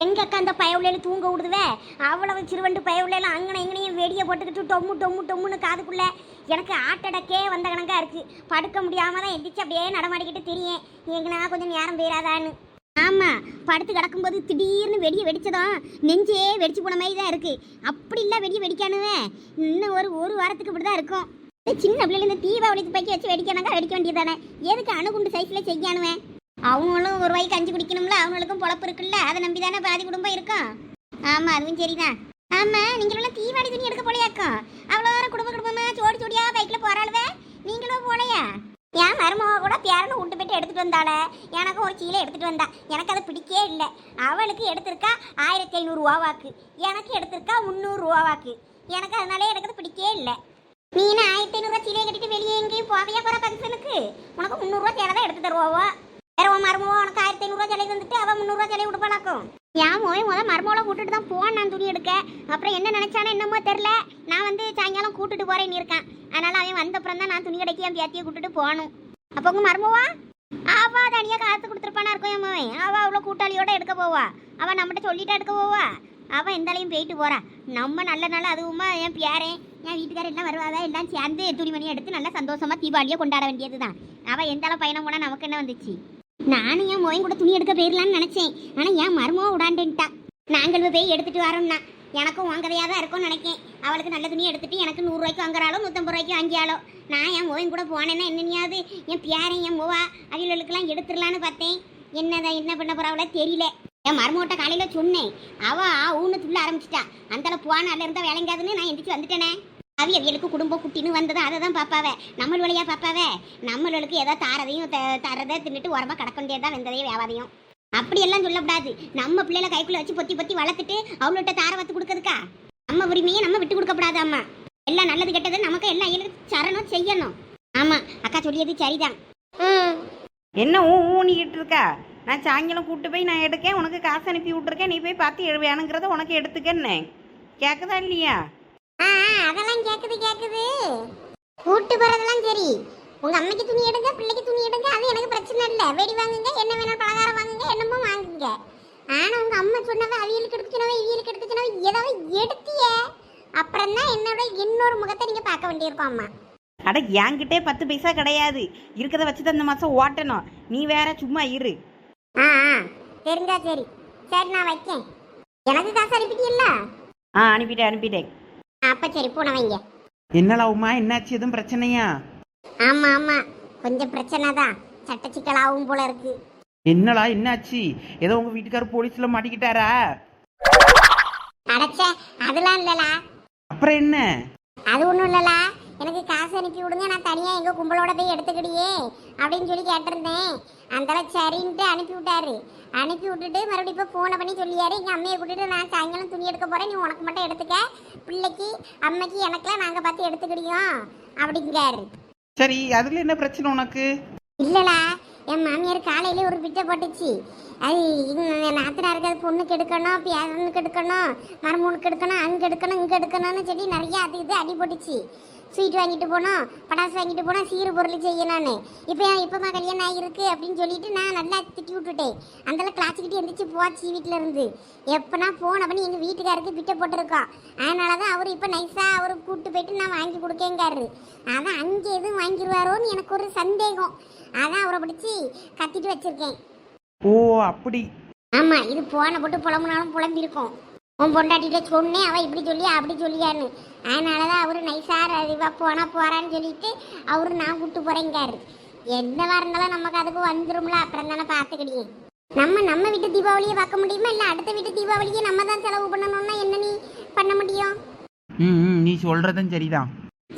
எங்க அக்கா அந்த பயவுலையில தூங்க விடுதுவே? அவ்வளவு சிறுவண்டு பயவுலையில அங்கனை எங்கனையும் வெடியை போட்டுக்கிட்டு டொம்மு டொம்மு டொம்முன்னு காதுக்குள்ள எனக்கு ஆட்டடக்கே வந்த கணக்கா இருக்கு. படுக்க முடியாம தான் எந்திரிச்சு அப்படியே நடமாடிக்கிட்டு தெரியும் எங்கனா கொஞ்சம் நேரம் போயிடாதான்னு ஆமா படுத்து கிடக்கும்போது திடீர்னு வெடியை வெடிச்சதும் நெஞ்சே வெடிச்சு போன மாதிரி தான் இருக்கு. அப்படி இல்ல வெடியை வெடிக்கானுவே. இன்னும் ஒரு ஒரு வாரத்துக்கு இப்படி தான் இருக்கும். சின்ன பிள்ளைல இந்த தீபாவளி பைக்கி வச்சு வெடிக்கணாக்கா வெடிக்க வேண்டியதானே எதுக்கு அணுகுண்டு சைஸ்ல செய்யானுவேன் அவங்களும் ஒரு வாய் கஞ்சி குடிக்கணும்ல அவங்களுக்கும் பொழப்பு இருக்குல்ல அதை நம்பி தானே பாதி குடும்பம் இருக்கும். ஆமா அதுவும் சரிதான். ஆமா நீங்களும் தீபாவளி துணி எடுக்க போலையாக்கும் அவ்வளோ குடும்ப குடும்பமா சோடி சோடியாக பைக்ல போறாளுவே? நீங்களும் போலையா? என் மருமக கூட பேரனை விட்டு போயிட்டு எடுத்துட்டு வந்தாளே. எனக்கு ஒரு சீலை எடுத்துட்டு வந்தா. எனக்கு அது பிடிக்கவே இல்லை. அவளுக்கு எடுத்திருக்கா ஆயிரத்தி ஐநூறுரூவாவாக்கு எனக்கு எடுத்திருக்கா முந்நூறுரூவாவாக்கு எனக்கு அதனாலே எனக்கு அது பிடிக்கவே இல்லை. நீ ஆயிரத்தி ஐநூறுரூவா சீலையை கட்டிட்டு வெளியே எங்கேயும் போவையா போகிற ஃபங்க்ஷனுக்கு உனக்கு முந்நூறுரூவா சேலை தான் எடுத்து தருவாவோ? வேற உன் மருமவோ உனக்கு ஆயிரத்தி ஐநூறுரூவா சிலை வந்துட்டு அவன் முந்நூறுரூவா சிலை கொடுப்பாளாக்கும் என் மோய் முதல் மருமகளை கூட்டிட்டு தான் போவான் நான் துணி எடுக்க. அப்புறம் என்ன நினைச்சானோ என்னமோ தெரில நான் வந்து சாயங்காலம் கூட்டிட்டு போறேன்னு இருக்கேன். அதனால அவன் வந்த அப்புறம் தான் நான் துணி கடைக்கு என் பேத்தியை கூட்டிட்டு போகணும். அப்போ உங்க மருமவா? அவா தனியாக காசு கொடுத்துருப்பானா இருக்கும் என் மவன் அவள் அவ்வளோ கூட்டாளியோட எடுக்க போவா? அவள் நம்மகிட்ட சொல்லிட்டா எடுக்க போவா? அவ எந்தாலையும் போயிட்டு போறா. நம்ம நல்ல நாள் அதுவுமா என் பேரன் என் வீட்டுக்காரர் எல்லாம் வருவாங்க எல்லாம் சேர்ந்து துணிமணி எடுத்து நல்லா சந்தோஷமா தீபாவளியை கொண்டாட வேண்டியது தான் அவள் எந்தால பயணம் போனால் நமக்கு என்ன வந்துச்சு? நானும் என் மோயின் கூட துணி எடுக்க போயிடலான்னு நினச்சேன். ஆனால் என் மருமோ விடாண்டேன்ட்டா நாங்கள் போய் எடுத்துட்டு வரோம்னா. எனக்கும் வாங்கதையா தான் இருக்கும்னு நினைக்கேன். அவளுக்கு நல்ல துணி எடுத்துட்டு எனக்கு நூறுரூவாய்க்கு வாங்குறாளோ நூற்றம்பது ரூபாய்க்கு வாங்கியாலோ நான் என் மோயின் கூட போனேன்னா என்னனையாவது என் பேரன் என் மூவா அவளுக்கெல்லாம் எடுத்துடலான்னு பார்த்தேன். என்னதான் என்ன பண்ண போறாவளோ தெரியல. என் மருமோட்ட காலையில் சொன்னேன். அவள் ஊன்னு துள்ள ஆரம்பிச்சிட்டா. அந்தளவு போன அதில் இருந்தால் வேலைங்காதுன்னு நான் எந்திரிச்சு வந்துட்டேனே. அவி அவியலுக்கு குடும்பம் குட்டின்னு வந்தது அதை தான் பாப்பாவே. நம்ம வழியா பாப்பாவே. நம்மளுக்கு ஏதோ தாரதையும் த- தரதை தின்னுட்டு உரமா கடக்க வேண்டியதுதான் வெந்ததையும் வியாபாரியும் அப்படி எல்லாம் சொல்லக்கூடாது. நம்ம பிள்ளைல கைக்குள்ள வச்சு பொத்தி பொத்தி வளர்த்துட்டு அவள்கிட்ட தார வத்து கொடுக்கறதுக்கா? நம்ம உரிமையை நம்ம விட்டு கொடுக்க அம்மா. எல்லாம் நல்லது கெட்டது நமக்கு எல்லாம் ஐயனுக்கு சரணம் செய்யணும். ஆமா அக்கா சொல்லியது சரிதான். ம். என்ன ஊ ஊனிக்கிட்டு இருக்கா? நான் சாயங்காலம் கூட்டு போய் நான் எடுக்கேன் உனக்கு காசு அனுப்பி விட்ருக்கேன் நீ போய் பார்த்து வேணுங்கிறத உனக்கு எடுத்துக்கன்னே. கேட்குதா இல்லையா? ஆ அதெல்லாம் கேக்குது கேக்குது. கூட்டு போறதெல்லாம் சரி. உங்க அம்மைக்கு துணி எடுங்க பிள்ளைக்கு துணி எடுங்க அது எனக்கு பிரச்சனை இல்ல. வெடி வாங்குங்க என்ன வேணாலும் பலகாரம் வாங்குங்க என்னமோ வாங்குங்க. ஆனா உங்க அம்மா சொன்னவ அவியலுக்கு எடுத்துச்சுனவ இவியலுக்கு எடுத்துச்சுனவ ஏதாவது எடுத்தியே? அப்புறம் தான் என்னோட இன்னொரு முகத்தை நீங்க பார்க்க வேண்டியிருக்கும் அம்மா. அட என்கிட்டே பத்து பைசா கிடையாது. இருக்கிறத வச்சு தான் இந்த மாதம் ஓட்டணும். நீ வேற சும்மா இரு. ஆ ஆ தெரிஞ்சா சரி. சரி நான் வைக்கேன். எனக்கு காசு அனுப்பிட்டீல்ல ஆ அனுப்பிட்டேன் அனுப்பிட்டேன். அப்ப சரி போன வைங்க. என்னடா உமா என்னாச்சு? எதுவும் பிரச்சனையா? ஆமா ஆமா. கொஞ்சம் பிரச்சனை தான். சட்ட சிக்கலாகவும் போல இருக்கு. என்னடா என்னாச்சு? ஏதோ உங்க வீட்டுக்காரர் போலீஸ்ல மாட்டிக்கிட்டாரா? அடைச்சே அதெல்லாம் இல்லலா அப்புறம் என்ன? அது ஒன்றும் இல்லலா எனக்கு காசு அனுப்பி விடுங்க நான் தனியாக எங்கள் கும்பலோட போய் எடுத்துக்கிடியே அப்படின்னு சொல்லி கேட்டிருந்தேன். அந்தால சரின்ட்டு அனுப்பி விட்டாரு. அனுப்பி விட்டுட்டு மறுபடியும் இப்போ ஃபோனை பண்ணி சொல்லியாரு. எங்கள் அம்மையை கூட்டிட்டு நான் சாயங்காலம் துணி எடுக்க போகிறேன் நீ உனக்கு மட்டும் எடுத்துக்க. பிள்ளைக்கு அம்மைக்கு எனக்கெல்லாம் நாங்கள் பார்த்து எடுத்துக்கிடியோம் அப்படிங்கிறாரு. சரி அதுல என்ன பிரச்சனை உனக்கு? இல்லலா என் மாமியார் காலையில ஒரு பிட்டை போட்டுச்சு. அது நாத்தனாருக்கு அது பொண்ணுக்கு எடுக்கணும் பேரனுக்கு எடுக்கணும் மருமனுக்கு எடுக்கணும் அங்கே எடுக்கணும் இங்கே எடுக்கணும்னு சொல்லி நிறைய அது இது அடி போட்டுச்சு. ஸ்வீட் வாங்கிட்டு போனோம் பட்டாசு வாங்கிட்டு போனோம் சீறு பொருள் செய்யணும்னு இப்போ இப்போமா கல்யாணம் ஆகிருக்கு அப்படின்னு சொல்லிட்டு நான் நல்லா திட்டி விட்டுட்டேன். அந்தளவு கிளாச்சிக்கிட்டு எந்திரிச்சு போச்சு வீட்டில் இருந்து. எப்போனா ஃபோன் பண்ணி எங்கள் வீட்டுக்காருக்கு பிட்டை போட்டிருக்கோம் அதனால தான் அவர் இப்போ நைஸாக அவர் கூப்பிட்டு போயிட்டு நான் வாங்கி கொடுக்கேங்காரு. அதான் அங்கே எதுவும் வாங்கிடுவாரோன்னு எனக்கு ஒரு சந்தேகம். அதான் அவரை பிடிச்சி கத்திட்டு வச்சிருக்கேன். ஓ அப்படி. ஆமா இது போன போட்டு புலம்புனாலும் புலம்பிருக்கும் உன் பொண்டாட்டிட்ட சொன்னேன் அவ இப்படி சொல்லி அப்படி சொல்லியான்னு. அதனாலதான் அவரு நைசார் இவ போனா போறான்னு சொல்லிட்டு அவரு நான் கூட்டு போறேங்காரு என்னவா இருந்தாலும் நமக்கு அதுக்கு வந்துரும்ல அப்புறம் தானே பாத்துக்கிடியே. நம்ம நம்ம வீட்டு தீபாவளியை பார்க்க முடியுமா? இல்ல அடுத்த வீட்டு தீபாவளியை நம்ம தான் செலவு பண்ணணும்னா என்ன நீ பண்ண முடியும்? ம் நீ சொல்றதும் சரிதான்.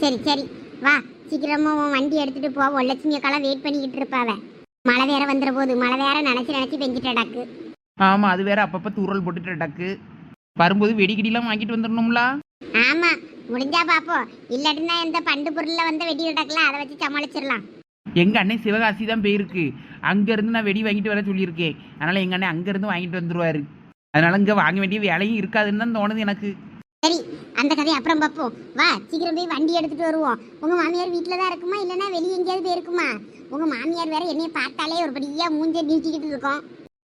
சரி சரி. வா சீக்கிரமா உன் வண்டி எடுத்துட்டு போ. லட்சுமியக்காலாம் வெயிட் பண்ணிக்கிட்டு இருப்பாவ மழை வேற வந்துற போது. மழை வேற நினைச்சு நினைச்சு பெஞ்சிட்டடாக்கு ஆமா அது வேற அப்பப்ப தூரல் போட்டுட்டு டக்கு. வரும்போது வெடிக்கடிலாம் வாங்கிட்டு வந்துடணும்ல ஆமா முடிஞ்சா பாப்போம் இல்லாட்டினா இந்த பண்டு பொருள்ல வந்து வெடி விடக்கலாம் அதை வச்சு சமாளிச்சிடலாம் எங்க அண்ணன் சிவகாசி தான் போயிருக்கு. அங்க இருந்து நான் வெடி வாங்கிட்டு வர சொல்லியிருக்கேன். அதனால எங்க அண்ணன் அங்க இருந்து வாங்கிட்டு வந்துருவாரு. அதனால இங்க வாங்க வேண்டிய வேலையும் இருக்காதுன்னு தான் தோணுது எனக்கு. சரி அந்த கதையை அப்புறம் பார்ப்போம். வா சீக்கிரம் போய் வண்டி எடுத்துட்டு வருவோம். உங்க மாமியார் வீட்டில் தான் இருக்குமா இல்லைன்னா வெளியே எங்கேயாவது போயிருக்குமா? உங்க மாமியார் வேற என்னைய பார்த்தாலே ஒரு படியா மூஞ்ச நீட்டிக்கிட்டு இருக்கோம்.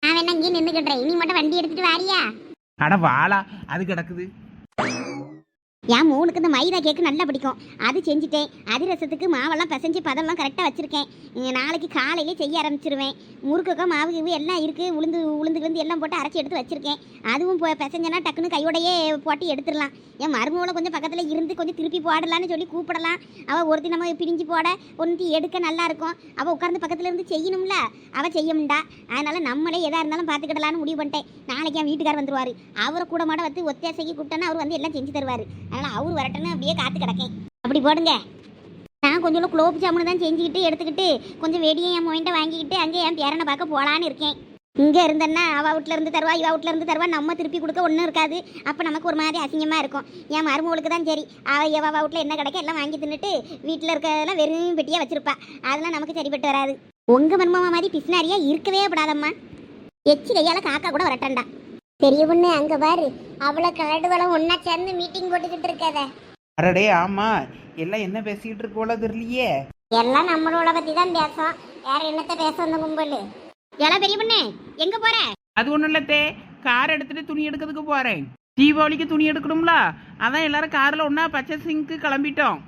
நான் வேணா இங்கே நின்றுக்கிட்டேன் நீ மட்டும் வண்டி எடுத்துட்டு வாரியா? அட வாழா அது கிடக்குது. என் மூணுக்கு இந்த மைதா கேக்கு நல்லா பிடிக்கும். அது செஞ்சுட்டேன். அதிரசத்துக்கு மாவெல்லாம் பிசைஞ்சு பதம்லாம் கரெக்டாக வச்சுருக்கேன். நாளைக்கு காலையிலே செய்ய ஆரம்பிச்சிருவேன். முறுக்குக்கோ மாவு கிவு எல்லாம் இருக்குது உளுந்து உளுந்து விழுந்து எல்லாம் போட்டு அரைச்சி எடுத்து வச்சுருக்கேன். அதுவும் இப்போ பிசைஞ்சனா டக்குன்னு கையோடையே போட்டு எடுத்துடலாம். என் மருமகளை கொஞ்சம் பக்கத்தில் இருந்து கொஞ்சம் திருப்பி போடலான்னு சொல்லி கூப்பிடலாம். அவள் ஒருத்தி நம்ம பிரிஞ்சு போட ஒருத்தி எடுக்க நல்லா இருக்கும். அவள் உட்காந்து பக்கத்தில் இருந்து செய்யணும்ல? அவள் செய்ய முடியா அதனால் நம்மளே எதாக இருந்தாலும் பார்த்துக்கிடலான்னு முடிவு பண்ணிட்டேன். நாளைக்கு என் வீட்டுக்கார் வந்துருவார். அவரை கூட மாட வந்து ஒத்தியாசைக்கு கூப்பிட்டோன்னா அவர் வந்து எல்லாம் செஞ்சு தருவார். அதனால் அவர் வரட்டுன்னு அப்படியே காத்து கிடக்கேன். அப்படி போடுங்க. நான் கொஞ்சம் குலோப் ஜாமுன் தான் செஞ்சுக்கிட்டு எடுத்துக்கிட்டு கொஞ்சம் வெடியை என் மொயின்ட்ட வாங்கிக்கிட்டு அங்கே என் பேரனை பார்க்க போகலான்னு இருக்கேன். இங்கே இருந்தேன்னா அவள் வீட்டில் இருந்து தருவா இவ வீட்டில் இருந்து தருவா நம்ம திருப்பி கொடுக்க ஒன்றும் இருக்காது. அப்போ நமக்கு ஒரு மாதிரி அசிங்கமாக இருக்கும். என் மருமகளுக்கு தான் சரி. அவள் எவ வீட்டில் என்ன கிடைக்க எல்லாம் வாங்கி தின்னுட்டு வீட்டில் இருக்கிறதெல்லாம் வெறும் பெட்டியாக வச்சிருப்பா. அதெல்லாம் நமக்கு சரிப்பட்டு வராது. உங்கள் மருமமா மாதிரி பிஸ்னாரியாக இருக்கவே படாதம்மா எச்சி கையால் காக்கா கூட வரட்டண்டா பெரிய பொண்ணு அங்கே பாரு. அவ்வளோ கலடுவளம் ஒன்றா சேர்ந்து மீட்டிங் போட்டுக்கிட்டு இருக்காத. அடடே ஆமா. எல்லாம் என்ன பேசிக்கிட்டு இருக்கோல தெரியலையே. எல்லாம் நம்மளோட பத்தி தான் பேசும். வேற என்னத்த பேச வந்த கும்பல்? எல்லாம் பெரிய பொண்ணு எங்க போற? அது ஒன்றும் இல்லை தே. கார் எடுத்துட்டு துணி எடுக்கிறதுக்கு போறேன். தீபாவளிக்கு துணி எடுக்கணும்ல? அதான் எல்லாரும் கார்ல ஒண்ணா பர்ச்சேசிங்க்கு கிளம்பிட்டோம்.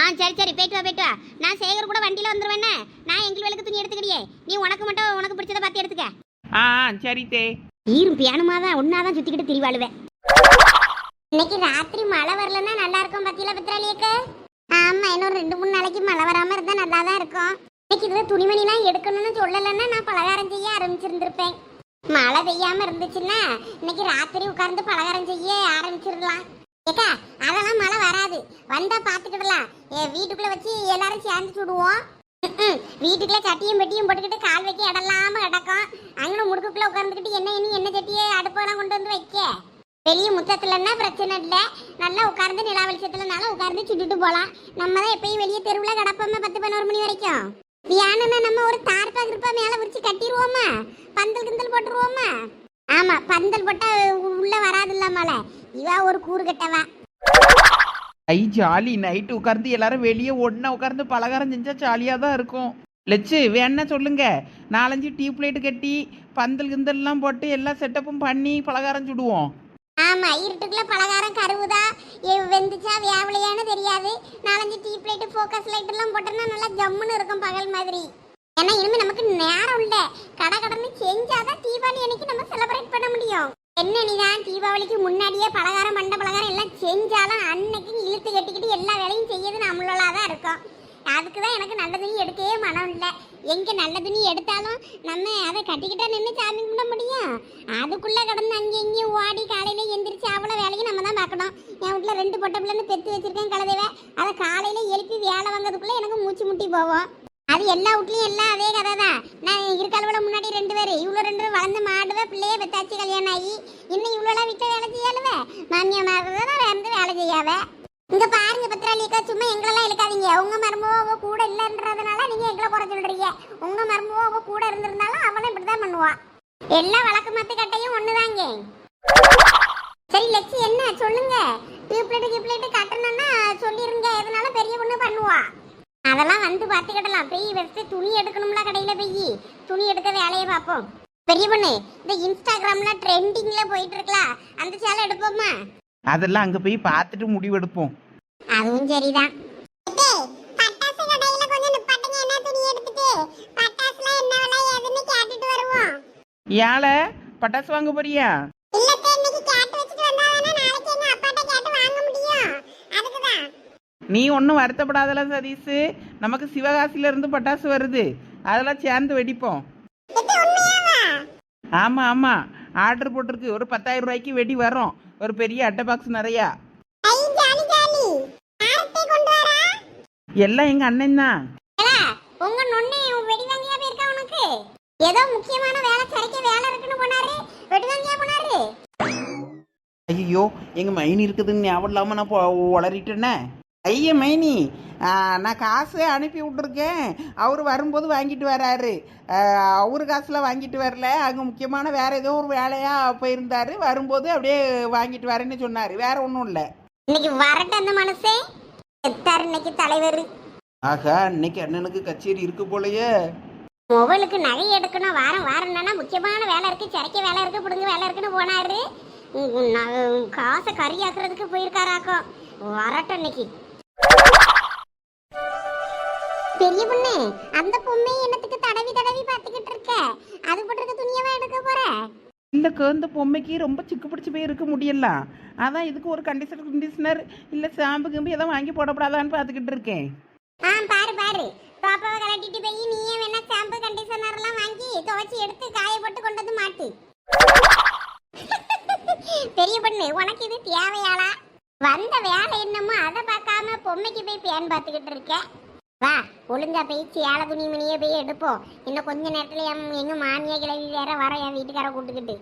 ஆ சரி சரி. போயிட்டு வா போயிட்டு வா. நான் சேகர் கூட வண்டியில வந்துருவேண்ணே நான் எங்கள் வேலைக்கு துணி எடுத்துக்கிறியே நீ உனக்கு மட்டும் உனக்கு பிடிச்சத பார்த்து எடுத்துக்க. ஆ சரி தே. ஈரும் பியானுமா தான் ஒன்னாதான் சுத்திக்கிட்டு திரிவாளுவேன் இன்னைக்கு ராத்திரி மழை வரலன்னா நல்லா இருக்கும் பத்தியில பத்திராளியக்கு ஆமா இன்னொரு ரெண்டு மூணு நாளைக்கு மழை வராம இருந்தா நல்லா தான் இருக்கும். இன்னைக்கு இதுல துணிமணிலாம் எடுக்கணும்னு சொல்லலைன்னா நான் பலகாரம் செய்ய ஆரம்பிச்சிருந்திருப்பேன். மழை பெய்யாம இருந்துச்சுன்னா இன்னைக்கு ராத்திரி உட்கார்ந்து பலகாரம் செய்ய ஆரம்பிச்சிடலாம். ஏக்கா அதெல்லாம் மழை வராது. வந்தா பாத்துக்கிடலாம். ஏ வீட்டுக்குள்ள வச்சு எல்லாரும் சேர்ந்து சுடுவோம். வீட்டுக்குள்ள சட்டியும் பெட்டியும் போட்டுக்கிட்டு கால் வைக்க இடலாம கிடக்கும். அங்கே முடுக்குக்குள்ள உட்காந்துக்கிட்டு என்ன இனி என்ன சட்டியை அடுப்பெல்லாம் கொண்டு வந்து வைக்க? வெளிய முத்தத்துலன்னா பிரச்சனை இல்லை. நல்லா உட்கார்ந்து நிலா வெளிச்சத்துலனாலும் உட்கார்ந்து சுட்டுட்டு போகலாம். நம்ம தான் எப்பயும் வெளியே தெருவில் கிடப்போமே பத்து பதினோரு மணி வரைக்கும். வியானுன்னா நம்ம ஒரு தார்பா கிருப்பா மேலே விரிச்சு கட்டிடுவோமா? பந்தல் கிந்தல் போட்டுருவோமா? ஆமா பந்தல் போட்டா உள்ள வராது இல்லாமல. இவா ஒரு கூறு கட்டவா? ஐ ஜாலி. நைட்டு உட்கார்ந்து எல்லாரும் வெளியே ஒண்ணா உட்கார்ந்து பலகாரம் செஞ்சா ஜாலியாக தான் இருக்கும். லெச்சு வேணா சொல்லுங்க? நாலஞ்சு டீ பிளேட் கட்டி பந்தல் கிந்தல்லாம் போட்டு எல்லா செட்டப்பும் பண்ணி பலகாரம் சுடுவோம். ஆமா இருட்டுக்குள்ள பலகாரம் கருவுதா? எ- வெந்துச்சா வேவலையான்னு தெரியாது. நாலஞ்சு டீ பிளேட் ஃபோக்கஸ் லைட் எல்லாம் போட்டோம்னா நல்லா ஜம்முன்னு இருக்கும் பகல் மாதிரி. ஏன்னா இனிமே நமக்கு நேரம் இல்லை. கடை கடன்னு செஞ்சாதான் தீபாவளி அன்னைக்கு நம்ம செலிப்ரேட் பண்ண முடியும். என்ன நீதான்? தீபாவளிக்கு முன்னாடியே பலகாரம் பண்ட பலகாரம் எல்லாம் செஞ்சாலும் அன்னைக்கு இழுத்து கட்டிக்கிட்டு எல்லா வேலையும் செய்யறது நம்மளால தான் இருக்கும். அதுக்கு தான் எனக்கு நல்ல துணி எடுக்கவே மனம் இல்லை. எங்கே நல்ல துணி எடுத்தாலும் நம்ம அதை கட்டிக்கிட்டா நின்று சாமி கும்பிட முடியும்? அதுக்குள்ளே கடந்து அங்கே இங்கேயும் ஓடி காலையில் எந்திரிச்சு அவ்வளோ வேலையும் நம்ம தான் பார்க்கணும். என் வீட்டில் ரெண்டு பொட்டை பிள்ளைன்னு பெற்று வச்சுருக்கேன் கலதேவை. அதை காலையில் எழுப்பி வேலை வாங்கிறதுக்குள்ளே எனக்கு மூச்சு முட்டி போவோம் அது எல்லா வீட்லயும் எல்லாம் அதே கதை தான் நான் இருக்கிறவள முன்னாடி ரெண்டு பேர். இவ்வளோ ரெண்டு பேரும் வளர்ந்து மாடுவே பிள்ளையே பெத்தாச்சு கல்யாணம் ஆகி. இன்னும் இவ்வளோலாம் வீட்டில் வேலை செய்யாளுவே? மாமியா மாதிரி தான் இருந்து வேலை செய்யாவ? இங்கே பாருங்க பத்திராளிக்கா சும்மா எங்களெல்லாம் இழுக்காதீங்க. உங்கள் மருமவோ கூட இல்லைன்றதுனால நீங்கள் எங்களை குறை சொல்கிறீங்க உங்கள் மருமவோ கூட இருந்திருந்தாலும் அவனும் இப்படிதான் பண்ணுவா. எல்லா வழக்கு மத்து கட்டையும் ஒண்ணுதாங்க. சரி லட்சி என்ன? சொல்லுங்க. டியூப்லைட்டு டியூப்லைட் கட்டணும்னா சொல்லிருங்க. எதனால பெரிய பொண்ணு பண்ணுவா. அதெல்லாம் வந்து பார்த்துக்கிடலாம். பெய் வச்சு துணி எடுக்கணும்ல கடையில பெய். துணி எடுக்க வேலையை பார்ப்போம். பெரிய பொண்ணு இந்த இன்ஸ்டாகிராம்ல ட்ரெண்டிங்ல போயிட்டு இருக்கலாம் அந்த சேலை எடுப்போமா? அதெல்லாம் அங்கே போய் பார்த்துட்டு முடிவெடுப்போம். அதுவும் சரிதான். பட்டாசு கடையில கொஞ்சம் நிப்பாட்டுங்க. என்ன துணி எடுத்துட்டு? பட்டாசுல என்ன விலை ஏதுன்னு கேட்டுட்டு வருவோம். ஏழை பட்டாசு வாங்க போறியா இல்லத்த இன்னைக்கு கேட்டு வச்சுட்டு வந்தா தானே நாளைக்கு எங்க அப்பாட்ட கேட்டு வாங்க முடியும் அதுக்கு தான் நீ ஒன்றும் வருத்தப்படாதல சதீஷ். நமக்கு சிவகாசில இருந்து பட்டாசு வருது. அதெல்லாம் சேர்ந்து வெடிப்போம். ஆமா ஆமா. ஆமாம் ஆமாம் ஆர்டர் போட்டிருக்கு. ஒரு பத்தாயிரம் ரூபாய்க்கு வெடி வரும். ஒரு பெரிய அட்டை பாக்ஸ் நிறையா. எல்லாம் எங்கள் அண்ணன் தான். உங்க நொண்ணே வெடி வாங்கியா போயிருக்கா உனக்கு ஏதோ முக்கியமான வேலை சரிக்க வேலை இருக்குன்னு போனாரு வெடி வாங்கியா போனாரு ஐயோ எங்கள் மைனி இருக்குதுன்னு ஞாபகம் இல்லாமல் நான் உளறிட்டேனே. ஐய மைனி நான் காசு அனுப்பி விட்டுருக்கேன். அவர் வரும்போது வாங்கிட்டு வராரு. அவரு காசுலாம் வாங்கிட்டு வரல. அங்கே முக்கியமான வேற ஏதோ ஒரு வேலையாக போயிருந்தாரு. வரும்போது அப்படியே வாங்கிட்டு வரேன்னு சொன்னார். வேற ஒன்றும் இல்லை. இன்னைக்கு வரட்ட அந்த மனசே? எத்தார் இன்னைக்கு தலைவர். ஆகா இன்னைக்கு அண்ணனுக்கு கச்சேரி இருக்கு போலயே. மொபைலுக்கு நகை எடுக்கணும். வாரம் வாரம்னா முக்கியமான வேலை இருக்கு. சிறைக்க வேலை இருக்கு பிடுங்க வேலை இருக்குன்னு போனாரு. காசை கறியாக்குறதுக்கு போயிருக்காராக்கும் வரட்டும் இன்னைக்கு. பெரிய பொண்ணு அந்த பொம்மை என்னத்துக்கு தடவி தடவி பார்த்துக்கிட்டு இருக்க? அது போட்டிருக்க துணியவா எடுக்க போற? இல்லைக்கா இந்த பொம்மைக்கு ரொம்ப சிக்கு பிடிச்சி போய் இருக்க முடியல. அதான் இதுக்கு ஒரு கண்டிஷனர் கண்டிஷனர் இல்லை ஷாம்பு கிம்பு எதாவது வாங்கி போடப்படாதான்னு பார்த்துக்கிட்டு இருக்கேன். ஆ பாரு பாரு. பாப்பாவை கலட்டிட்டு போய் நீயே வேணா ஷாம்பு கண்டிஷனர் எல்லாம் வாங்கி துவைச்சி எடுத்து காய போட்டு கொண்டு வந்து மாட்டு. பெரிய பொண்ணு உனக்கு இது தேவையாளா? வந்த வேலை என்னமோ அதை பார்க்காம பொம்மைக்கு போய் பேன் பார்த்துக்கிட்டு இருக்க. வா ஒழுங்கா போய் சேலை துணிமணியே போய் எடுப்போம். இன்னும் கொஞ்ச நேரத்துல என் எங்க மாமியா கிளவி வேற வர என் வீட்டுக்கார கூட்டுக்கிட்டு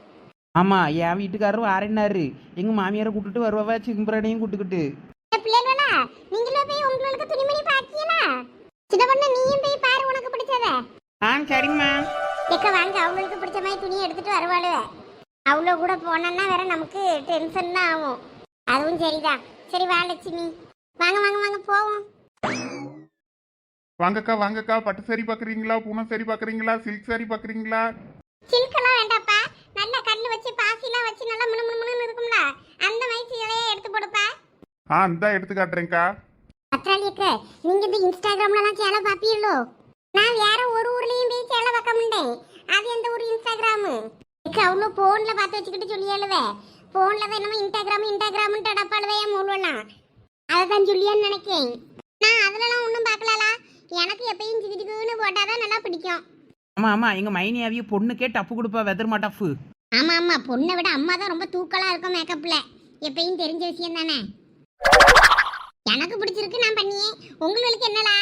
ஆமாம் என் வீட்டுக்காரரும் ஆறினாரு எங்கள் மாமியாரை கூட்டிட்டு வருவா சிம்பரனையும் கூட்டுக்கிட்டு. பிள்ளைகளா நீங்களும் போய் உங்களுக்கு துணிமணி பாக்கியலா சின்ன பொண்ணு நீயும் போய் பாரு உனக்கு பிடிச்சத. ஆ சரிம்மா. எக்க வாங்க அவங்களுக்கு பிடிச்ச மாதிரி துணி எடுத்துட்டு வருவாளுவ. அவ்வளோ கூட போனோன்னா வேற நமக்கு டென்ஷன் தான் ஆகும். அதுவும் சரிதான். சரி வா லட்சுமி. வாங்க வாங்க வாங்க போவோம். வாங்கக்கா வாங்கக்கா. பட்டு சாரி பாக்குறீங்களா? பூனம் சாரி பாக்குறீங்களா? சில்க் சாரி பாக்குறீங்களா? சில்கெல்லாம் வேண்டாப்பா. நல்ல கல்லு வச்சு பாசிலாம் வச்சு நல்லா முணு முணு முணுன்னு இருக்கும்ல. அந்த மாதிரி சீலையே எடுத்து போடுப்பா. ஆ இந்தா எடுத்து காட்டுறேன்க்கா. பத்ராலியக்க நீங்க இந்த இன்ஸ்டாகிராம்லலாம் சேலை பாப்பீங்களோ நான் வேற ஒரு ஊர்லயும் போய் சேலை பார்க்க முடியேன் அது எந்த ஊர் இன்ஸ்டாகிராமு? அவ்வளோ ஃபோனில் பார்த்து வச்சுக்கிட்டு சொல்லியாளுவே. ஃபோனில் தான் என்னமோ இன்ஸ்டாகிராம் இன்ஸ்டாகிராம்னு டப்பாளுவே என் மூலலாம் அதை தான் சொல்லியான்னு நினைக்கேன். நான் அதுலலாம் ஒன்றும் பார்க்கலலா? எனக்கு எப்பயும் சிக்கிட்டுக்குன்னு போட்டால் தான் நல்லா பிடிக்கும். ஆமாம் ஆமாம் எங்கள் மைனியாவிய பொண்ணுக்கே டப்பு கொடுப்பா வெதர் மாட்டஃபு ஆமா ஆமா பொண்ணை விட அம்மா தான் ரொம்ப தூக்கலா இருக்கும் மேக்கப்ல எப்பயும் தெரிஞ்ச விஷயம் தானே? எனக்கு பிடிச்சிருக்கு நான் பண்ணியே. உங்களுக்கு என்னலா?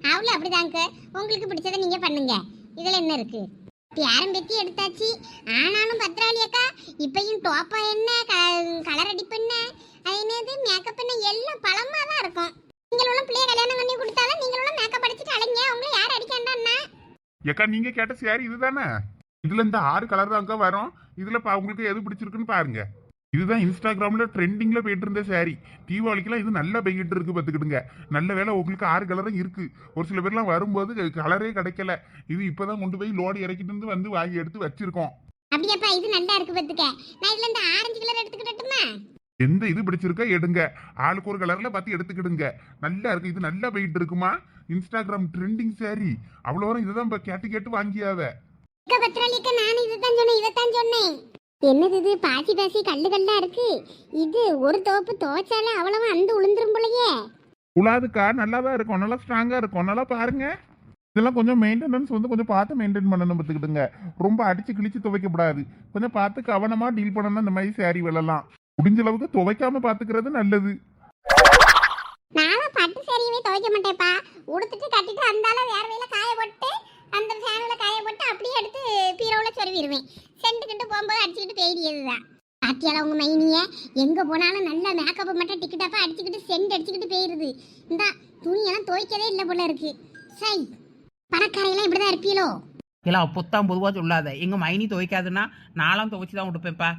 அவளும் அப்படிதாங்க உங்களுக்கு பிடிச்சதை நீங்க பண்ணுங்க. இதுல என்ன இருக்கு? பேரம் பெத்தி எடுத்தாச்சு? ஆனாலும் பத்திராளி அக்கா இப்பயும் டோப்பா என்ன? கலர் அடிப்பு என்ன அது என்னது? மேக்கப் என்ன எல்லாம் பழமா தான் இருக்கும். நீங்களும் பிள்ளைய கல்யாணம் பண்ணி கொடுத்தாலும் நீங்களும் மேக்கப் அடிச்சுட்டு அலைங்க. உங்களை யார் அடிக்காண்டான்னா ஏக்கா நீங்க கேட்ட சாரி இதுதானே? இதுல இந்த ஆறு கலர் தான்க்கா வரும். இதுல உங்களுக்கு எது பிடிச்சிருக்குன்னு பாருங்க. இதுதான் இன்ஸ்டாகிராம்ல ட்ரெண்டிங்ல போயிட்டு இருந்த சாரி தீபாவளிக்கெல்லாம் இது நல்லா போய்கிட்டு இருக்கு பார்த்துக்கிடுங்க. நல்ல வேலை உங்களுக்கு ஆறு கலரும் இருக்கு. ஒரு சில பேர்லாம் வரும்போது கலரே கிடைக்கல. இது இப்பதான் கொண்டு போய் லோடு இறக்கிட்டு வந்து வந்து வாங்கி எடுத்து வச்சிருக்கோம். அப்படியாப்பா இது நல்லா இருக்கு பத்துக்க நான் இதுல இந்த ஆரஞ்சு கலர் எடுத்துக்கிட்டட்டுமா எந்த இது பிடிச்சிருக்கோ எடுங்க. ஆளுக்கு ஒரு கலர்ல பார்த்து எடுத்துக்கிடுங்க. நல்லா இருக்கு. இது நல்லா போயிட்டு இருக்குமா? இன்ஸ்டாகிராம் ட்ரெண்டிங் சாரி அவ்வளோ வரும். இதுதான் கேட்டு கேட்டு வாங்கியாவ. அக்கா பத்திராளிக்க நான் இதைத்தான் சொன்னேன் இதைத்தான் சொன்னேன். என்னது இது? பாசி பாசி கல்லு கல்லா இருக்கு. இது ஒரு தோப்பு துவைச்சாலே அவ்வளவு அந்த உளுந்துரும் போலயே. உலாதுக்கா நல்லா தான் இருக்கும்? நல்லா ஸ்ட்ராங்கா இருக்கும். நல்லா பாருங்க. இதெல்லாம் கொஞ்சம் மெயின்டெனன்ஸ் வந்து கொஞ்சம் பார்த்து மெயின்டைன் பண்ணணும் பார்த்துக்கிடுங்க. ரொம்ப அடிச்சு கிழிச்சு துவைக்கப்படாது. கொஞ்சம் பார்த்து கவனமா டீல் பண்ணணும் இந்த மாதிரி சாரி விழலாம் முடிஞ்ச அளவுக்கு துவைக்காம பாத்துக்கிறது நல்லது. நானும் பட்டு சாரியவே துவைக்க மாட்டேன்ப்பா. உடுத்துட்டு கட்டிட்டு அந்தால வேற வேலை காய போட்டு அந்த ஃபேன்ல காய போட்டு அப்படியே எடுத்து பீரோவில் சொருவிடுவேன். சென்ட்டுக்கிட்டு போகும்போது அடிச்சுக்கிட்டு போயிடியதுதான் பாத்தியால உங்க மைனிய? எங்க போனாலும் நல்ல மேக்கப் மட்டும் டிக்கெட்டப்பா அடிச்சுக்கிட்டு சென்ட் அடிச்சுக்கிட்டு போயிருது. இந்த துணியெல்லாம் துவைக்கவே இல்லை போல இருக்கு. சை பணக்காரையெல்லாம் இப்படிதான் இருப்பீங்களோ இல்லை பொத்தாம் பொதுவாக சொல்லாத. எங்கள் மைனி துவைக்காதுன்னா நானும் துவைச்சி தான் கொடுப்பேன்ப்பா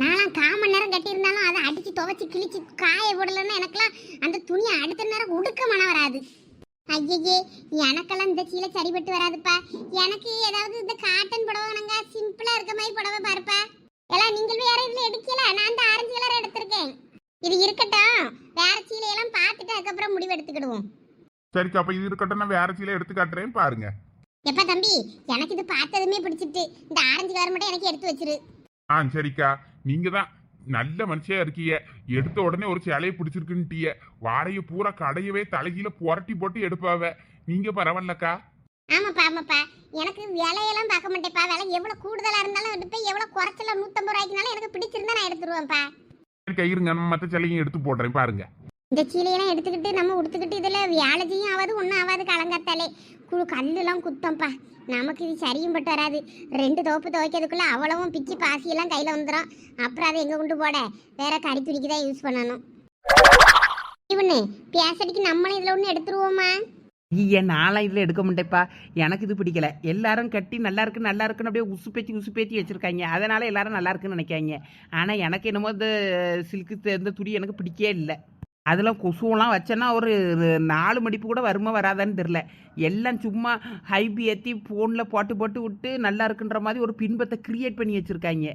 நான்லாம் கால் மணி நேரம் கட்டியிருந்தாலும் அதை அடிச்சு துவைச்சு கிழிச்சு காய போடலன்னா எனக்கெல்லாம் அந்த துணியை அடுத்த நேரம் உடுக்க மனம் வராது. ஐயையே எனக்கெல்லாம் இந்த சீலை சரிப்பட்டு வராதுப்பா. எனக்கு ஏதாவது இந்த காட்டன் புடவை நாங்க சிம்பிளா இருக்க மாதிரி புடவை பாருப்பா. எல்லாம் நீங்கள் வேற இதுல எடுக்கல. நான் இந்த ஆரஞ்சு கலர் எடுத்திருக்கேன். இது இருக்கட்டும். வேற சீலையெல்லாம் பார்த்துட்டு அதுக்கப்புறம் முடிவு எடுத்துக்கிடுவோம். சரிக்கா அப்ப இது இருக்கட்டும். நான் வேற சீலை எடுத்து காட்டுறேன். பாருங்க. எப்பா தம்பி எனக்கு இது பார்த்ததுமே பிடிச்சிட்டு. இந்த ஆரஞ்சு கலர் மட்டும் எனக்கு எடுத்து வச்சிரு. ஆ சரிக்கா. நீங்க தான் நல்ல மனுஷியா இருக்கீங்க எடுத்த உடனே ஒரு சேலையை பிடிச்சிருக்குன்ட்டிய வாடகை பூரா கடையவே தலைகீழ புரட்டி போட்டு எடுப்பாவ. நீங்க பரவாயில்லக்கா? ஆமாப்பா ஆமாப்பா. எனக்கு விலையெல்லாம் பார்க்க மாட்டேப்பா. விலை எவ்வளவு கூடுதலா இருந்தாலும் எடுப்பேன். எவ்வளவு குறைச்சல நூத்தம்பது ரூபாய்க்குனாலும் எனக்கு பிடிச்சிருந்தா நான் எடுத்துருவேன்ப்பா. இருங்க. மற்ற சேலையும் எடுத்து போடுறேன் பாருங்க. இந்த சீலையெல்லாம் எடுத்துக்கிட்டு நம்ம உடுத்துக்கிட்டு இதில் வியாழஜியும் ஆகாது ஒன்றும் ஆகாது கலங்கத்தாலே. குழு கல்லுலாம் குத்தம்ப்பா நமக்கு இது சரியும் பட்டு வராது. ரெண்டு தோப்பு துவைக்கிறதுக்குள்ள அவ்வளவும் பிச்சு பாசியெல்லாம் கையில வந்துடும் அப்புறம் அதை எங்க கொண்டு போட? வேற கறி துணிக்கு தான் யூஸ் பண்ணணும். இவனு பேசடிக்கு நம்மளும் இதுல ஒன்று எடுத்துருவோமா? ஐயா நான்லாம் இதில் எடுக்க மாட்டேப்பா? எனக்கு இது பிடிக்கல. எல்லாரும் கட்டி நல்லா இருக்கு நல்லா இருக்குன்னு அப்படியே உசு பேத்தி உசு பேத்தி வச்சிருக்காங்க. அதனால எல்லாரும் நல்லா இருக்குன்னு நினைக்காங்க. ஆனால் எனக்கு என்னமோ இந்த சில்க்கு இந்த துணி எனக்கு பிடிக்கவே இல்லை. அதில் கொசுவெல்லாம் வச்சேன்னா ஒரு நாலு மடிப்பு கூட வருமா வராதான்னு தெரில எல்லாம் சும்மா ஹைபி ஏற்றி ஃபோனில் போட்டு போட்டு விட்டு நல்லா இருக்குன்ற மாதிரி ஒரு பின்பத்தை கிரியேட் பண்ணி வச்சுருக்காங்க.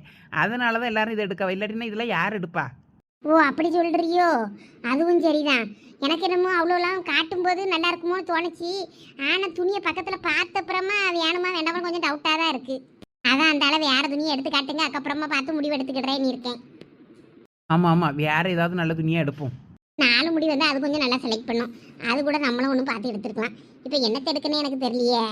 அதனால தான் எல்லாரும் இதை எடுக்கவா? இல்லாட்டினா இதெல்லாம் யார் எடுப்பா? ஓ அப்படி சொல்றியோ? அதுவும் சரிதான். எனக்கு என்னமோ அவ்வளோலாம் காட்டும்போது நல்லா இருக்குமோ தோணுச்சு. ஆனால் துணியை பக்கத்தில் பார்த்த அப்புறமா வேணுமா வேண்டாமா கொஞ்சம் டவுட்டாக தான் இருக்கு. அதான் அந்த அளவு வேற துணியை எடுத்து காட்டுங்க அதுக்கப்புறமா பார்த்து முடிவு எடுத்துக்கிட்டேன்னு இருக்கேன். ஆமாம் ஆமாம் வேறு ஏதாவது நல்ல துணியாக எடுப்போம். நாலு முடி வந்து அது கொஞ்சம் நல்லா செலக்ட் பண்ணும். அது கூட நம்மளும் ஒன்றும் பார்த்து எடுத்துருக்கலாம். இப்போ என்னத்தை எடுக்கணும்னு எனக்கு தெரியலையே.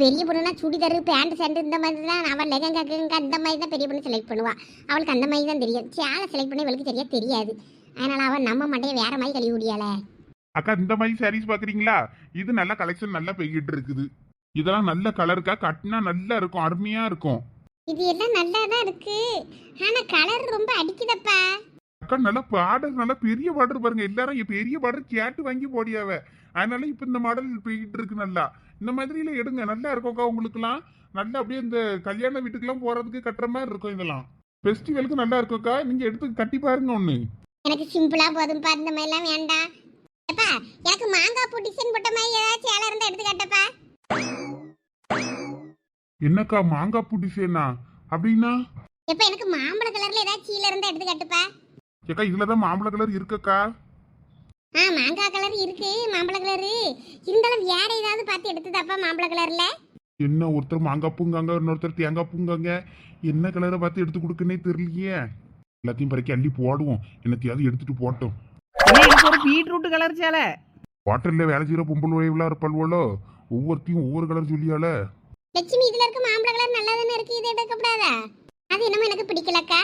பெரிய பொண்ணுனா சுடிதார் பேண்ட் ஷர்ட் இந்த மாதிரி தான் அவள் லெகங்கா கெங்கா இந்த மாதிரி தான் பெரிய பொண்ணு செலக்ட் பண்ணுவா. அவளுக்கு அந்த மாதிரி தான் தெரியும் சேலை செலக்ட் பண்ண இவளுக்கு சரியா தெரியாது. அதனால அவன் நம்ம மண்டையை வேற மாதிரி கழுவி முடியால அக்கா இந்த மாதிரி சாரீஸ் பாக்குறீங்களா? இது நல்ல கலெக்ஷன் நல்லா போய்கிட்டு இருக்குது. இதெல்லாம் நல்ல கலருக்கா கட்டினா நல்லா இருக்கும். அருமையா இருக்கும். இது எல்லாம் நல்லா தான் இருக்கு. ஆனா கலர் ரொம்ப அடிக்குதப்பா. அக்கா நல்லா பார்டர் நல்லா பெரிய பார்டர் பாருங்க. எல்லாரும் பெரிய பார்டர் கேட்டு வாங்கி போடியாவ. அதனால இப்ப இந்த மாடல் போய்கிட்டு இருக்கு நல்லா. இந்த மாதிரில எடுங்க. நல்லா இருக்கும்க்கா உங்களுக்குலாம். நல்லா அப்படியே இந்த கல்யாண வீட்டுக்கெல்லாம் போறதுக்கு கட்டுற மாதிரி இருக்கும் இதெல்லாம். ஃபெஸ்டிவலுக்கு நல்லா இருக்கும்க்கா நீங்க எடுத்து கட்டி பாருங்க ஒண்ணு. எனக்கு சிம்பிளா போதும்பா. இந்த மாதிரி எல்லாம் வேண்டாம் எப்பா எனக்கு மாங்காய் பூ டிசைன் போட்ட மாதிரி ஏதாவது சேலை இருந்தா எடுத்து காட்டப்பா. என்னக்கா மாங்காய் பூ டிசைனா அப்படின்னா? எப்ப எனக்கு மாம்பழ கலர்ல ஏதாவது சீல இருந்தா எடுத்து காட்டுப்பா. ஏக்கா இதுலதான் மாம்பழ கலர் இருக்கக்கா. ஆ மாங்காய் கலர் இருக்கு மாம்பழ கலரு இருந்தாலும் வேற ஏதாவது பார்த்து எடுத்து தாப்பா மாம்பழ கலர்ல என்ன ஒருத்தர் மாங்காய் பூங்காங்க இன்னொருத்தர் தேங்காய் பூங்காங்க. என்ன கலரை பார்த்து எடுத்து கொடுக்கனே தெரியலையே. எல்லாத்தையும் பறக்கி அள்ளி போடுவோம். என்னத்தையாவது எடுத்துட்டு போட்டோம். எனக்கு ஒரு பீட்ரூட் கலர் சேலை. வாட்டர்ல வேலை செய்யற பொம்பள் வயவுலாம் இருப்பாள்வோலோ. ஒவ்வொருத்தையும் ஒவ்வொரு கலர் சொல்லியால லட்சுமி இதுல இருக்க மாம்பழ கலர் நல்லா தானே இருக்கு? இது எடுக்கப்படாதா அது என்னமோ எனக்கு பிடிக்கலக்கா.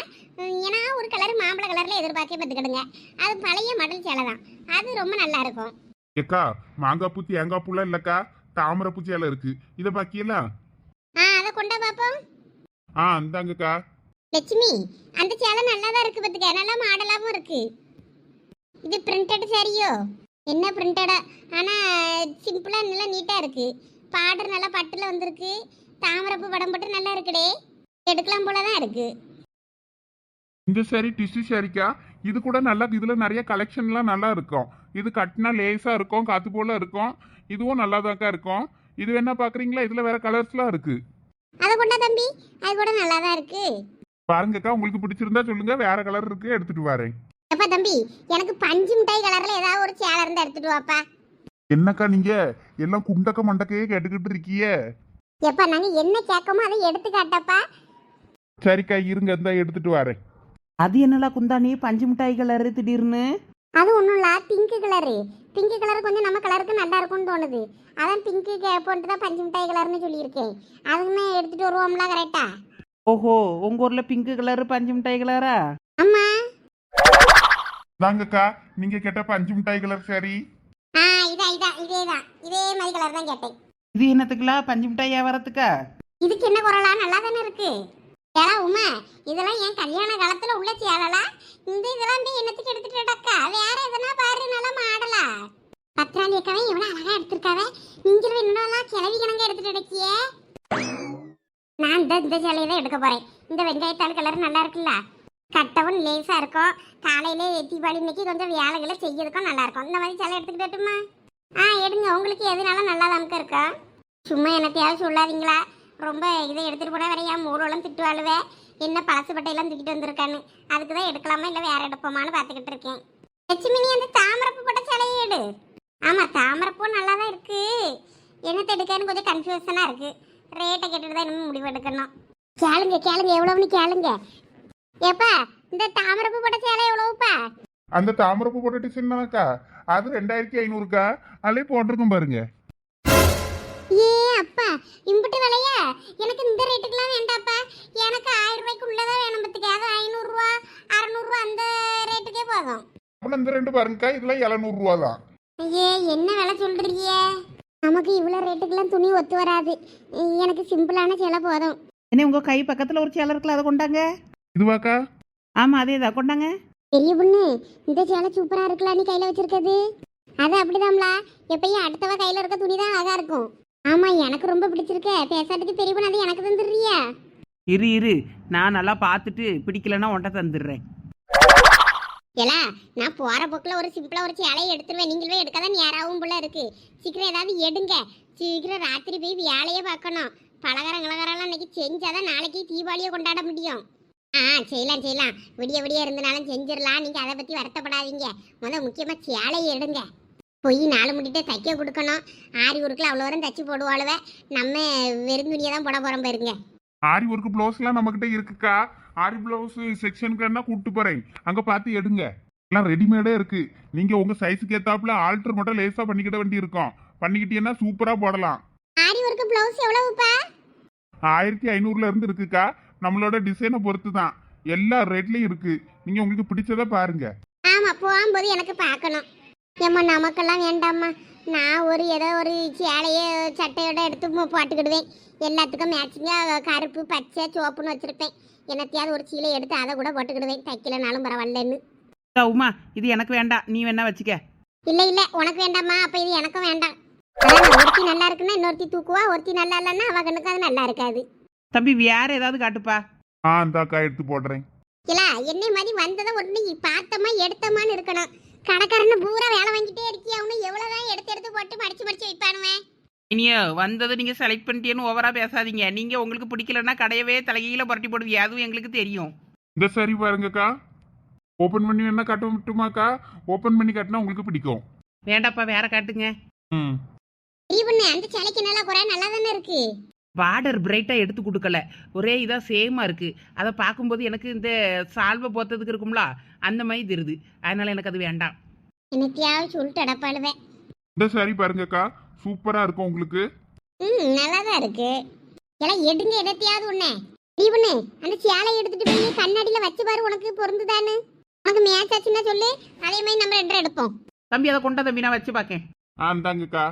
ஏன்னா ஒரு கலர் மாம்பழ கலர்ல எதிர்பார்க்க பார்த்துக்கிடுங்க. அது பழைய மாடல் சேலை தான். அது ரொம்ப நல்லா இருக்கும். ஏக்கா மாங்காய் பூ தேங்காய் பூலாம் இல்லக்கா. தாமரை பூ சேலை இருக்கு. இதை பாக்கியலாம் ஆ அதை கொண்டா பாப்போம் ஆ இந்தாங்கக்கா. லட்சுமி அந்த சேலை நல்லா தான் இருக்கு பார்த்துக்க. நல்லா மாடலாவும் இருக்கு. இது பிரிண்டட் சாரியோ என்ன பிரிண்டடா ஆனா சிம்பிளா நல்லா நீட்டா இருக்கு. பார்டர் நல்லா பட்டுல வந்திருக்கு. தாமரப்பு படம் போட்டு நல்லா இருக்குடே. எடுக்கலாம் போல தான் இருக்கு. இந்த சாரி டிஷ்யூ சாரிக்கா இது கூட நல்லா இதுல நிறைய கலெக்ஷன்லாம் நல்லா இருக்கும். இது கட்டினா லேசா இருக்கும் காத்து போல இருக்கும். இதுவும் நல்லா இருக்கும். இது வேணா பாக்குறீங்களா? இதுல வேற கலர்ஸ்லாம் இருக்கு. அதை கொண்டா தம்பி அது கூட நல்லா தான் இருக்கு. பாருங்கக்கா உங்களுக்கு பிடிச்சிருந்தா சொல்லுங்க. வேற கலர் இருக்கு எடுத்துட்டு வரேன். எப்பா தம்பி எனக்கு பஞ்சு மிட்டாய் கலர்ல ஏதாவது ஒரு சேலை இருந்தா எடுத்துட்டு வாப்பா. என்னக்கா நீங்க? எல்லாம் குண்டக்க மண்டக்கையே கேட்டுக்கிட்டு இருக்கியே. எப்பா நாங்க என்ன கேட்கமோ அதை எடுத்து காட்டப்பா. சரிக்கா இருங்க இருந்தா எடுத்துட்டு வரேன். அது என்னடா குந்தாணி பஞ்சு மிட்டாய் கலர் திடீர்னு? அது ஒன்றும் இல்லை பிங்க் கலரு பிங்க் கலர் கொஞ்சம் நம்ம கலருக்கு நல்லா இருக்கும்னு தோணுது. அதான் பிங்க்கு போட்டு தான் பஞ்சு மிட்டாய் கலர்னு சொல்லியிருக்கேன். அதுக்குமே எடுத்துட்டு வருவோம்ல கரெக்டா ஓஹோ உங்கள் ஊரில் பிங்க் கலர் பஞ்சு மிட்டாய் கலரா ஆமா. தாங்கக்கா நீங்க கேட்டப்ப அஞ்சு மிட்டாய் கலர் சாரி? ஆ இதா இதா இதே தான். இதே மாதிரி கலர் தான் கேட்டேன். இது என்னத்துக்குலா? பஞ்சு மிட்டாய் வியாபாரத்துக்கா? இதுக்கு என்ன குரலா? நல்லா தானே இருக்கு. ஏடா உமா இதெல்லாம் என் கல்யாண காலத்துல உள்ள சேலலா இந்த இதெல்லாம் வந்து என்னத்துக்கு எடுத்துட்டடக்கா வேற எதனா பாரு நல்லா மாடலா. பத்திராளி அக்காவே எவ்வளவு அழகா எடுத்திருக்காவே. நீங்களும் என்னெல்லாம் கிளவி கணங்க எடுத்துட்டு எடுக்கியே நான் இந்த இந்த சேலையை தான் எடுக்க போறேன். இந்த வெங்காயத்தாள் கலர் நல்லா இருக்குல்ல? கட்டவும் லேசா இருக்கும். காலையில தீபாவளி இன்னைக்கு கொஞ்சம் வேலைகளை செய்யறதுக்கும் நல்லா இருக்கும். இந்த மாதிரி சேலை எடுத்துக்கிட்டுமா ஆ எடுங்க. உங்களுக்கு எதுனாலும் நல்லா நமக்கு இருக்கும் சும்மா என்னத்தையாவது சொல்லாதீங்களா? ரொம்ப இதை எடுத்துட்டு போனா வேற என் மூலம் திட்டுவாளுவே என்ன பழசு பட்டையெல்லாம் தூக்கிட்டு வந்திருக்கான்னு. அதுக்கு தான் எடுக்கலாமா இல்லை வேற எடுப்போமான்னு பார்த்துக்கிட்டு இருக்கேன். லட்சுமி நீ அந்த தாமரப்பு போட்ட சேலையை எடு. ஆமா தாமரப்பூ நல்லா தான் இருக்கு. என்னத்தை எடுக்கன்னு கொஞ்சம் கன்ஃபியூஷனா இருக்கு. ரேட்டை கேட்டுட்டு தான் இன்னும் முடிவு எடுக்கணும். கேளுங்க கேளுங்க எவ்வளவுன்னு கேளுங்க. ஏப்பா இந்த தாமரப்பு போட்ட சேலை எவ்வளவுப்பா? அந்த தாமரப்பு போட்ட டிசைன் தானக்கா? அது ரெண்டாயிரத்தி ஐநூறுக்கா? அதிலே போட்டிருக்கும் பாருங்க. ஏ அப்பா இம்புட்டு விலையா எனக்கு இந்த ரேட்டுக்குலாம் வேண்டாப்பா எனக்கு ஆயிரம் ரூபாய்க்கு உள்ளதான் வேணும் பத்துக்கு அது ஐநூறுரூவா அறநூறுவா அந்த ரேட்டுக்கே போதும் அப்புறம் இந்த ரெண்டு பாருங்கக்கா இதெல்லாம் எழுநூறு ரூபா தான் ஐயே என்ன விலை சொல்றீங்க? நமக்கு இவ்வளோ ரேட்டுக்கெல்லாம் துணி ஒத்து வராது. எனக்கு சிம்பிளான சேலை போதும். என்ன உங்கள் கை பக்கத்தில் ஒரு சேலை இருக்குல்ல அதை கொண்டாங்க? இதுவாக்கா? ஆமாம் அதே தான் கொண்டாங்க. பெரிய பொண்ணு இந்த சேலை சூப்பரா இருக்குல்ல நீ கையில வச்சிருக்கிறது? அது அப்படிதான்ல எப்பயும் அடுத்தவ கையில இருக்க துணி தான் அழகா இருக்கும். ஆமா எனக்கு ரொம்ப பிடிச்சிருக்க. பேசாட்டுக்கு பெரிய பொண்ணு அது எனக்கு தந்துடுறியா. இரு இரு. நான் நல்லா பார்த்துட்டு பிடிக்கலன்னா உன்ட்ட தந்துடுறேன். ஏலா நான் போற போக்கில் ஒரு சிம்பிளாக ஒரு சேலையை எடுத்துருவேன். நீங்களே எடுக்காதான் நேராகவும் போல இருக்கு. சீக்கிரம் ஏதாவது எடுங்க. சீக்கிரம் ராத்திரி போய் வேலையை பார்க்கணும். பலகாரம் கலகாரம்லாம் இன்னைக்கு செஞ்சாதான் நாளைக்கு தீபாவளியை கொண்டாட முடியும். ஆ செய்யலாம் செய்யலாம். விடிய விடிய இருந்தனாலும் செஞ்சிடலாம். நீங்க அதை பத்தி வருத்தப்படாதீங்க. முதல் முக்கியமா சேலையை எடுங்க. போய் நாலு முடிட்டு தைக்க கொடுக்கணும். ஆரி ஊருக்குள்ள அவ்வளோ வரும் தச்சு போடுவாளுவ. நம்ம வெறும் துணியை தான் போட போறோம் பாருங்க. ஆரி ஒர்க் ப்ளவுஸ்லாம் நம்மக்கிட்ட இருக்குக்கா. ஆரி ப்ளவுஸ் செக்ஷனுக்கு என்ன கூப்பிட்டு போறேன். அங்க பார்த்து எடுங்க. எல்லாம் ரெடிமேடே இருக்கு. நீங்க உங்க சைஸுக்கு ஏத்தாப்புல ஆல்டர் மட்டும் லேசா பண்ணிக்கிட வேண்டி இருக்கும் பண்ணிக்கிட்டீங்கன்னா சூப்பரா போடலாம். ஆரி ஒர்க்கு பிளவுஸ் எவ்வளவுப்பா? ஆயிரத்தி ஐநூறுல இருந்து இருக்குக்கா. நம்மளோட டிசைனை பொறுத்து தான் எல்லா ரேட்லயும் இருக்கு. நீங்க உங்களுக்கு பிடிச்சதை பாருங்க. ஆமா போகும்போது எனக்கு பார்க்கணும். ஏம்மா நமக்கெல்லாம் வேண்டாம்மா. நான் ஒரு ஏதோ ஒரு சேலைய சட்டையோட எடுத்து போட்டுக்கிடுவேன். எல்லாத்துக்கும் மேட்சிங்காக கருப்பு பச்சை சிவப்புன்னு வச்சிருப்பேன். என்னத்தையாவது ஒரு சீலை எடுத்து அதை கூட போட்டுக்கிடுவேன். தைக்கலனாலும் பரவாயில்லன்னு. உமா இது எனக்கு வேண்டாம். நீ வேணா வச்சுக்க. இல்ல இல்ல. உனக்கு வேண்டாம்மா. அப்ப இது எனக்கும் வேண்டாம். ஒருத்தி நல்லா இருக்குன்னா இன்னொருத்தி தூக்குவா? ஒருத்தி நல்லா இல்லைன்னா அவ கண்ணுக்கு அது நல்லா இருக்காது. தம்பி வேற ஏதாவது காட்டுப்பா. ஆ இந்தாக்கா எடுத்து போடுறேன். இல்ல என்னை மாதிரி வந்ததை உடனே பார்த்தமா எடுத்தமான்னு இருக்கணும். கடைக்காரன்னு பூரா வேலை வாங்கிட்டே இருக்கியா? அவனு எவ்வளவுதான் எடுத்து எடுத்து போட்டு மடிச்சு மடிச்சு வைப்பானுவேன் இனியோ வந்தது நீங்க செலக்ட் பண்ணிட்டேன்னு ஓவரா பேசாதீங்க. நீங்க உங்களுக்கு பிடிக்கலன்னா கடையவே தலைகீழ புரட்டி போடுவீங்க அதுவும் எங்களுக்கு தெரியும். இந்த சரி பாருங்கக்கா. ஓபன் பண்ணி என்ன காட்ட விட்டுமாக்கா. ஓபன் பண்ணி காட்டினா உங்களுக்கு பிடிக்கும். வேண்டாப்பா வேற காட்டுங்க. ம். பண்ணு அந்த சிலைக்கு நல்லா குறை நல்லா தானே இருக்கு. பார்டர் பிரைட்டா எடுத்து கொடுக்கல. ஒரே இதா சேமா இருக்கு. அதை பார்க்கும்போது எனக்கு இந்த சால்வை போத்ததுக்கு இருக்கும்ல அந்த மாதிரி தெரியுது. அதனால எனக்கு அது வேண்டாம். என்னத்தையாவது சொல்லிட்டு அடப்பாளுவேன் இந்த சரி பாருங்கக்கா சூப்பரா இருக்கும் உங்களுக்கு. ம் நல்லா தான் இருக்கு. எல்லாம் எடுங்க என்னத்தையாவது ஒண்ணு. பண்ணு அந்த சேலை எடுத்துட்டு போய் கண்ணாடியில வச்சு பாரு உனக்கு பொருந்துதான்னு. உனக்கு மேட்ச் ஆச்சுன்னா சொல்லு. அதே மாதிரி நம்ம ரெண்டரை எடுப்போம். தம்பி அதை கொண்டா தம்பி நான் வச்சு பார்க்கேன். ஆ இந்தாங்கக்கா.